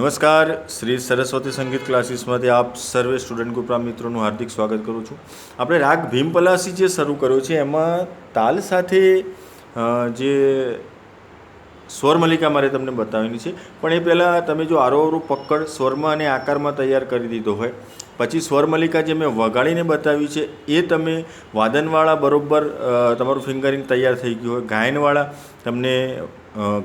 નમસ્કાર. શ્રી સરસ્વતી સંગીત ક્લાસીસમાંથી આપ સર્વે સ્ટુડન્ટ ગ્રુપના મિત્રોનું હાર્દિક સ્વાગત કરું છું. આપણે રાગ ભીમપલાસી જે શરૂ કર્યો છે, એમાં તાલ સાથે જે સ્વરમલિકા મારે તમને બતાવવાની છે. પણ એ પહેલાં તમે જો આરોહરું પકડ સ્વરમાં અને આકારમાં તૈયાર કરી દીધો હોય, પછી સ્વરમલિકા જે મેં વગાડીને બતાવી છે, એ તમે વાદનવાળા બરોબર તમારું ફિંગરિંગ તૈયાર થઈ ગયું હોય, ગાયનવાળા તમને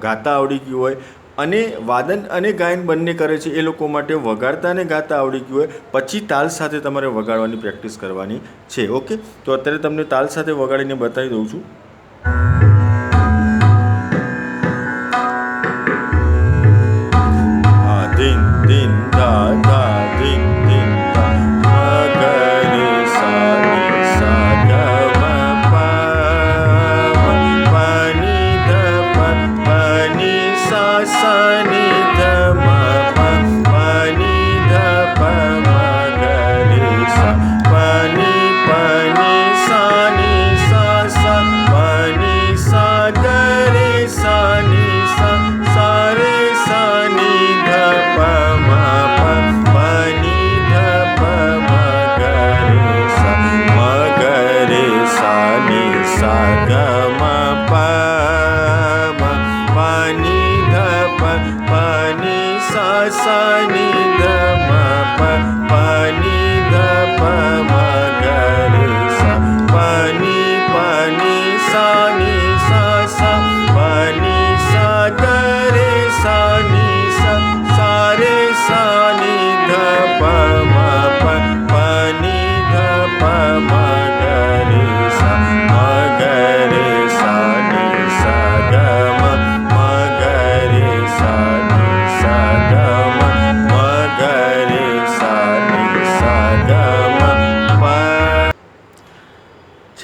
ગાતા આવડી ગયું હોય અને વાદન અને ગાયન બંને કરે છે એ લોકો માટે વગાડતા અને ગાતા આવડી ગયું હોય, પછી તાલ સાથે તમારે વગાડવાની પ્રેક્ટિસ કરવાની છે, ઓકે? તો અત્યારે તમને તાલ સાથે વગાડીને બતાવી દઉં છું. सगम गम पनि गनि सनि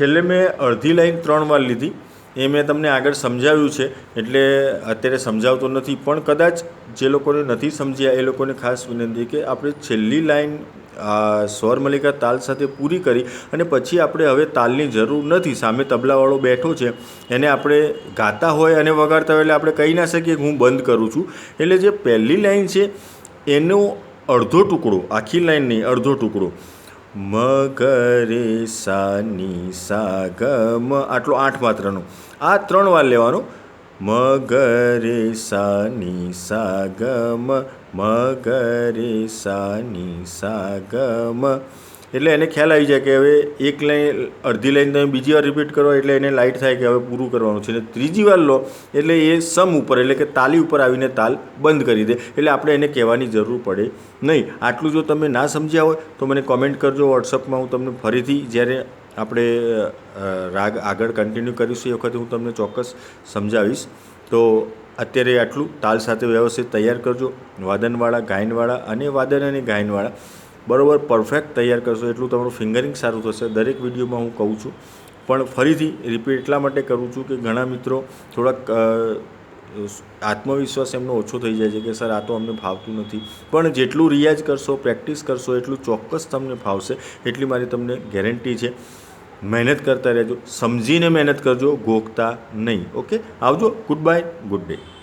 છેલ્લે મેં અડધી લાઈન ત્રણ વાર લીધી. એ મેં તમને આગળ સમજાવ્યું છે, એટલે અત્યારે સમજાવતો નથી. પણ કદાચ જે લોકોને નથી સમજ્યા, એ લોકોને ખાસ વિનંતી કે આપણે છેલ્લી લાઈન સ્વર મલિકા તાલ સાથે પૂરી કરી અને પછી આપણે હવે તાલની જરૂર નથી. સામે તબલાવાળો બેઠો છે, એને આપણે ગાતા હોય અને વગાડતા હોય એટલે આપણે કહી ના શકીએ હું બંધ કરું છું. એટલે જે પહેલી લાઈન છે, એનો અડધો ટુકડો, આખી લાઈન નહીં, અડધો ટુકડો. મ સાની રે સા ની સા ગ મ આટલો આઠ માત્રનો આ ત્રણ વાર લેવાનો. મ ગ રે સા ની સા ની એટલે એને ખ્યાલ આવી જાય કે હવે એક લાઈન, અડધી લાઈન તમે બીજી વાર રિપીટ કરો એટલે એને લાઇટ થાય કે હવે પૂરું કરવાનું છે. અને ત્રીજી વાર લો એટલે એ સમ ઉપર, એટલે કે તાલી ઉપર આવીને તાલ બંધ કરી દે. એટલે આપણે એને કહેવાની જરૂર પડે નહીં. આટલું જો તમે ના સમજ્યા હોય તો મને કોમેન્ટ કરજો. વોટ્સઅપમાં હું તમને ફરીથી જ્યારે આપણે રાગ આગળ કન્ટિન્યુ કરીશું એ વખતે હું તમને ચોક્કસ સમજાવીશ. તો અત્યારે આટલું. તાલ સાથે વ્યવસ્થિત તૈયાર કરજો. વાદનવાળા, ગાયનવાળા અને વાદન અને ગાયનવાળા. બરોબર પરફેક્ટ તૈયાર કરશો એટલું તમારું ફિંગરિંગ સારું થશે. દરેક વિડીયોમાં હું કહું છું. પણ ફરીથી રિપીટ એટલા માટે કરું છું કે ઘણા મિત્રો થોડાક આત્મવિશ્વાસ એમનો ઓછો થઈ જાય છે કે સર, આ તો અમને ફાવતું નથી. પણ જેટલું રિયાઝ કરશો, પ્રેક્ટિસ કરશો, એટલું ચોક્કસ તમને ફાવશે, એટલી મારી તમને ગેરંટી છે. મહેનત કરતા રહેજો. સમજીને મહેનત કરજો, ગોખતા નહીં. ઓકે આવજો. Good bye good day